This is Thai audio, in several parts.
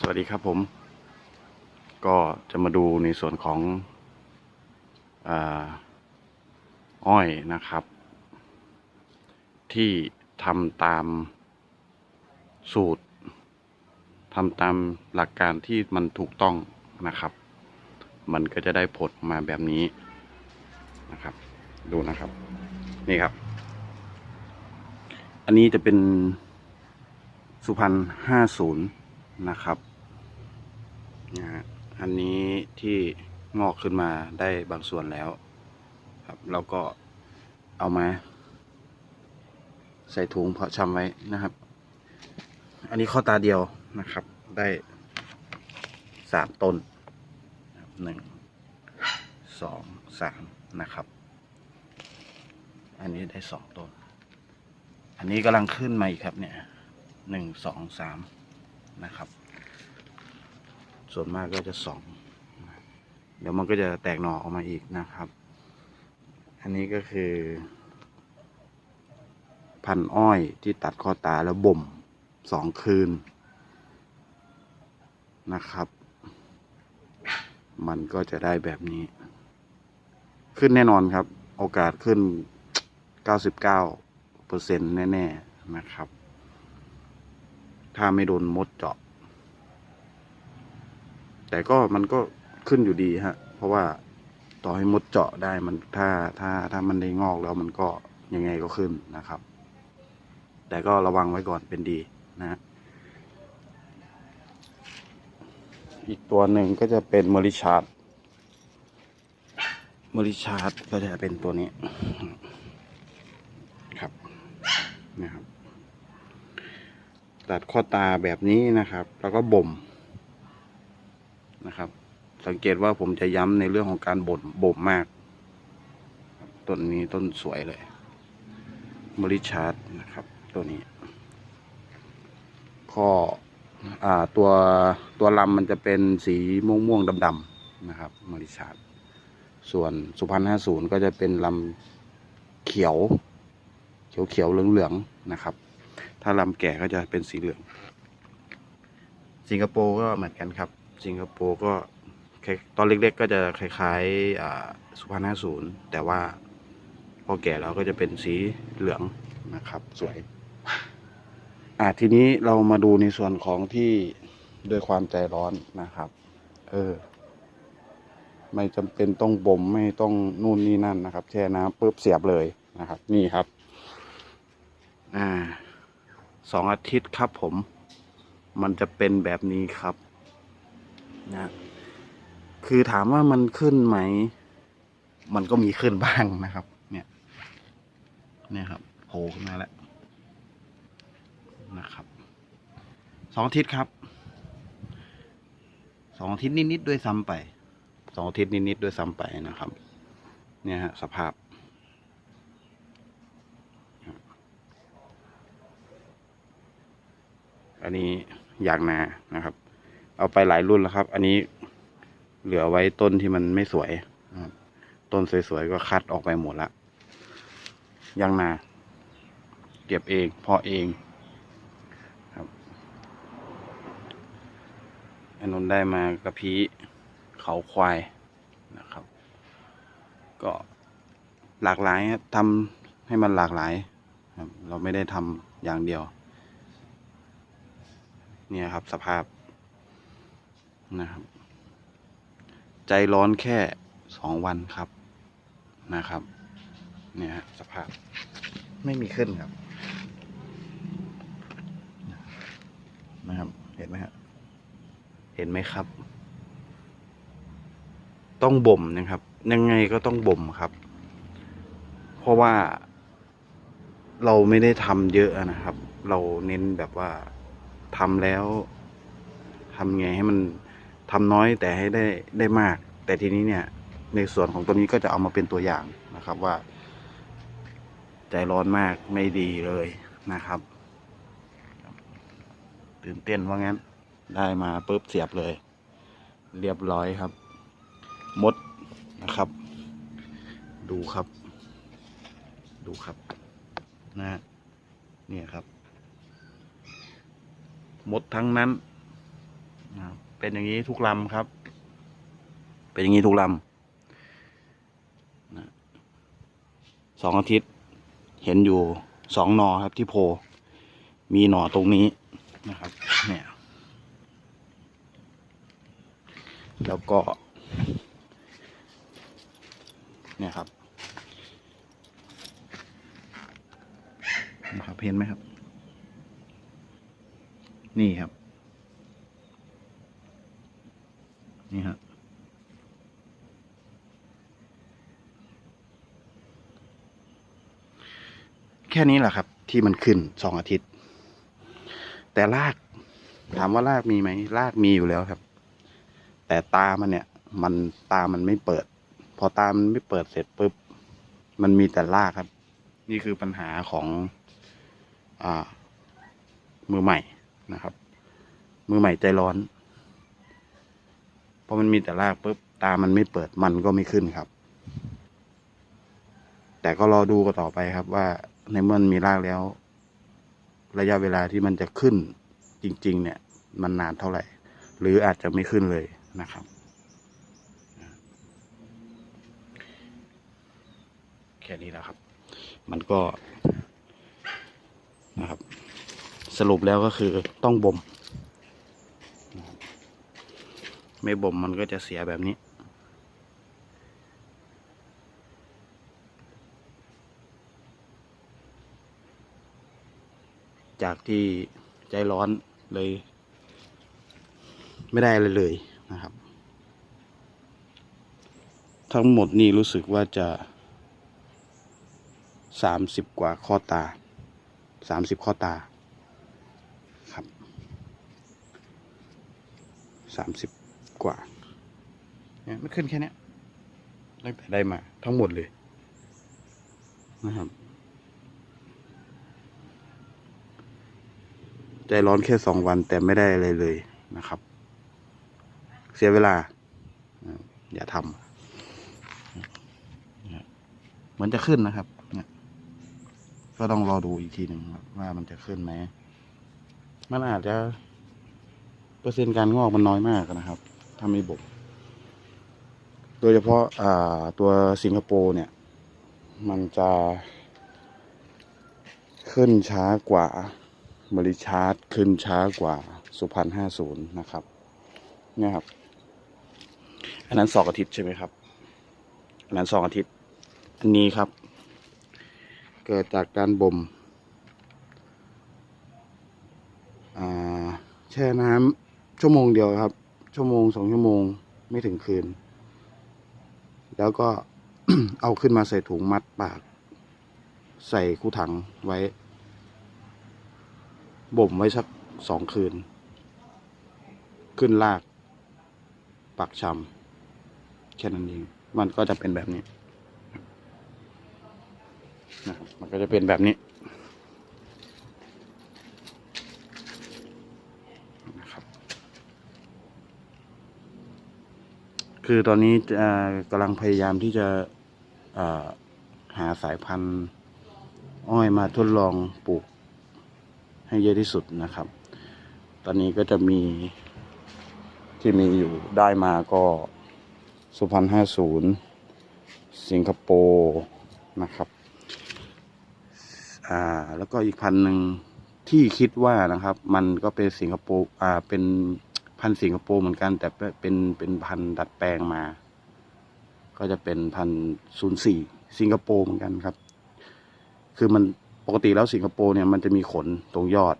สวัสดีครับผม ก็จะมาดูในส่วนของอ้อยนะครับ ที่ทำตามสูตรทำตามหลักการที่มันถูกต้องนะครับ มันก็จะได้ผลมาแบบนี้นะครับ ดูนะครับ นี่ครับ อันนี้จะเป็นสุพรรณห้าศูนย์นะครับ นะฮะอันนี้ที่งอกขึ้นมาได้บางส่วนแล้ว ครับแล้วก็เอามา ใส่ถุงเพาะชำไว้นะครับ อันนี้ข้อตาเดียวนะครับ ได้สามต้นหนึ่งสองสามนะครับ อันนี้ได้สองต้น อันนี้กำลังขึ้นมาอีกครับเนี่ยหนึ่งสองสามนะครับ ส่วนมากก็จะสองเดี๋ยวมันก็จะแตกหน่อออกมาอีกนะครับ อันนี้ก็คือ พันอ้อยที่ตัดข้อตาแล้วบ่มสองคืนนะครับ มันก็จะได้แบบนี้ ขึ้นแน่นอนครับ โอกาสขึ้น 99เปอร์เซ็นต์แน่ ๆ นะครับ ถ้าไม่โดนมดเจาะ แต่ก็มันก็ขึ้นอยู่ดีฮะ เพราะว่าต่อให้มดเจาะได้มันถ้าถ้าถ้ามันได้งอกแล้วมันก็ยังไงก็ขึ้นนะครับ แต่ก็ระวังไว้ก่อนเป็นดีนะฮะอีกตัวหนึ่งก็จะเป็นมอริชาร์ดมอริชาร์ดก็จะเป็นตัวนี้ครับนะครับตัดข้อตาแบบนี้นะครับ แล้วก็บ่ม นะครับ สังเกตว่าผมจะย้ำในเรื่องของการบ่มบ่มมาก ต้นนี้ต้นสวยเลยบริชาร์ดนะครับ ตัวนี้ข้ออ่าตัวตัวลำมันจะเป็นสีม่วงม่วงดำๆนะครับบริชาร์ดส่วนสุพรรณห้าศูนย์ก็จะเป็นลำเขียว เขียวเขียวๆเหลืองนะครับ ถ้าลำแก่ก็จะเป็นสีเหลือง สิงคโปร์ก็เหมือนกันครับ สิงคโปร์ก็ตอนเล็กๆก็จะคล้ายๆสุพรรณห้าศูนย์แต่ว่าพอแก่แล้วก็จะเป็นสีเหลืองนะครับ สวย อ่าทีนี้เรามาดูในส่วนของที่ด้วยความใจร้อนนะครับ เออ ไม่จำเป็นต้องบ่มไม่ต้องนู่นนี่นั่นนะครับ แช่น้ำปุ๊บเสียบเลยนะครับ นี่ครับ อ่าสองอาทิตย์ครับผม มันจะเป็นแบบนี้ครับ นะคือถามว่ามันขึ้นไหม มันก็มีขึ้นบ้างนะครับ เนี่ย เนี่ยครับโผล่ขึ้นมาแล้วนะครับสองทิตย์ครับสองทิตย์นิดๆด้วยซ้ำไปสองทิตย์นิดๆด้วยซ้ำไปนะครับ เนี่ยฮะสภาพอันนี้ยางนานะครับ เอาไปหลายรุ่นแล้วครับ อันนี้เหลือไว้ต้นที่มันไม่สวยต้นสวยๆก็คัดออกไปหมดละยางนา เก็บเองพาะเองครับอันนนได้มากระพีเขาควายนะครับ ก็หลากหลายครับทำให้มันหลากหลายครับ เราไม่ได้ทำอย่างเดียว เนี่ยครับสภาพ นะครับ ใจร้อนแค่สองวันครับนะครับ เนี่ยฮะสภาพไม่มีขึ้นครับ นะครับ เห็นไหมครับเห็นไหมครับ ต้องบ่มนะครับ ยังไงก็ต้องบ่มครับ เพราะว่าเราไม่ได้ทำเยอะนะครับ เราเน้นแบบว่าทำแล้วทำไงให้มัน ทำน้อยแต่ให้ได้ได้มาก แต่ทีนี้เนี่ย ในส่วนของตัวนี้ก็จะเอามาเป็นตัวอย่างนะครับว่า ใจร้อนมากไม่ดีเลยนะครับ ตื่นเต้นว่างั้น ได้มาปุ๊บเสียบเลย เรียบร้อยครับ มดนะครับ ดูครับ ดูครับนะฮะเนี่ยครับหมดทั้งนั้น เป็นอย่างนี้ทุกลำครับ เป็นอย่างนี้ทุกลำสองอาทิตย์ เห็นอยู่สองหนอครับที่โพ มีหนอตรงนี้นะครับ เนี่ย แล้วก็ เนี่ยครับนะครับเห็นไหมครับ นี่ครับ นี่ครับแค่นี้แหละครับ ที่มันขึ้นสองอาทิตย์ แต่ราก ถามว่ารากมีไหมรากมีอยู่แล้วครับ แต่ตามันเนี่ย มันตามันไม่เปิด พอตามันไม่เปิดเสร็จปุ๊บมันมีแต่รากครับ นี่คือปัญหาของอ่ามือใหม่นะครับ มือใหม่ใจร้อน พอมันมีแต่รากปุ๊บตามันไม่เปิดมันก็ไม่ขึ้นครับ แต่ก็รอดูกันต่อไปครับว่าในเมื่อมันมีรากแล้ว ระยะเวลาที่มันจะขึ้นจริง ๆ เนี่ย มันนานเท่าไหร่ หรืออาจจะไม่ขึ้นเลยนะครับแค่นี้แหละครับ มันก็นะครับ สรุปแล้วก็คือต้องบ่มนะครับ ไม่บ่มมันก็จะเสียแบบนี้ จากที่ใจร้อนเลย ไม่ได้เลยเลยนะครับ ทั้งหมดนี่รู้สึกว่าจะสามสิบกว่าข้อตาสามสิบข้อตาครับสามสิบ กว่าเนี่ยไม่ขึ้นแค่นี้ตั้งแต่ได้มาทั้งหมดเลยนะครับ ใจร้อนแค่สองวันแต่ไม่ได้อะไรเลยนะครับ เสียเวลา อย่าทำเหมือนจะขึ้นนะครับก็ต้องรอดูอีกทีหนึ่งว่ามันจะขึ้นไหมมันอาจจะ เปอร์เซ็นต์การงอกมันน้อยมากนะครับ ถ้าไม่บกโดยเฉพาะอ่าตัวสิงคโปร์เนี่ย มันจะขึ้นช้ากว่าบริชาร์ดขึ้นช้ากว่าสุพรรณห้าศูนย์นะครับเนี่ยครับ อันนั้นสองอาทิตย์ใช่ไหมครับ อันนั้นสองอาทิตย์ อันนี้ครับ เกิดจากการบ่มแช่น้ำชั่วโมงเดียวครับ ชั่วโมงสองชั่วโมงไม่ถึงคืน แล้วก็เอาขึ้นมาใส่ถุงมัดปาก ใส่คู่ถังไว้ บ่มไว้สักสองคืน ขึ้นลากปักชำแค่นั้นเอง มันก็จะเป็นแบบนี้นะมันก็จะเป็นแบบนี้นะครับ คือตอนนี้กำลังพยายามที่จะหาสายพันธุ์อ้อยมาทดลองปลูกให้เยอะที่สุดนะครับ ตอนนี้ก็จะมีที่มีอยู่ได้มาก็สุพรรณห้าศูนย์สิงคโปร์นะครับอ่าแล้วก็อีกพันหนึ่งที่คิดว่านะครับ มันก็เป็นสิงคโปร์อ่าเป็น พันธุ์สิงคโปร์เหมือนกันแต่เป็นเป็นพันธุ์ดัดแปลงมา ก็จะเป็นพันศูนย์สี่สิงคโปร์เหมือนกันครับ คือมันปกติแล้วสิงคโปร์เนี่ยมันจะมีขนตรงยอด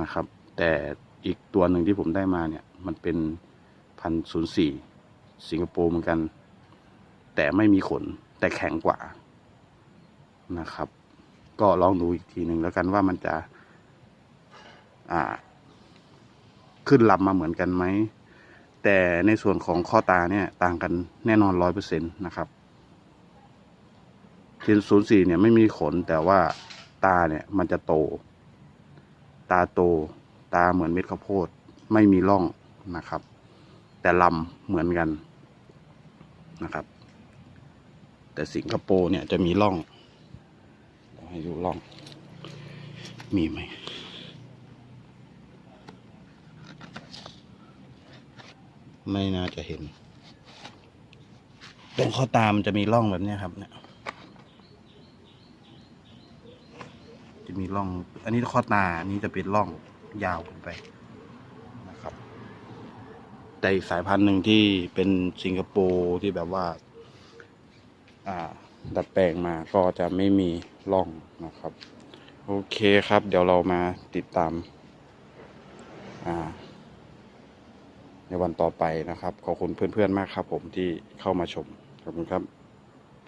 นะครับ แต่อีกตัวหนึ่งที่ผมได้มาเนี่ย มันเป็นพันศูนย์สี่สิงคโปร์เหมือนกัน แต่ไม่มีขนแต่แข็งกว่านะครับ ก็ลองดูอีกทีหนึ่งแล้วกันว่ามันจะ อ่า ขึ้นลำมาเหมือนกันไหม แต่ในส่วนของข้อตาเนี่ยต่างกันแน่นอนร้อยเปอร์เซ็นต์นะครับเทียนศูนย์สี่เนี่ยไม่มีขนแต่ว่าตาเนี่ยมันจะโต ตาโต ตาเหมือนเม็ดข้าวโพด ไม่มีร่องนะครับ แต่ลำเหมือนกันนะครับ แต่สิงคโปร์เนี่ยจะมีร่องให้ดูร่อง มีไหม ไม่น่าจะเห็น ตรงข้อตามันจะมีร่องแบบนี้ครับ เนี่ย จะมีร่อง อันนี้ข้อตา อันนี้จะเป็นร่องยาวขึ้นไปนะครับ แต่อีกสายพันธุ์หนึ่งที่เป็นสิงคโปร์ที่แบบว่า อ่า ดัดแปลงมาก็จะไม่มีร่องนะครับ โอเคครับ เดี๋ยวเรามาติดตาม อ่า ในวันต่อไปนะครับ ขอบคุณเพื่อนๆมากครับผมที่เข้ามาชมขอบคุณครับ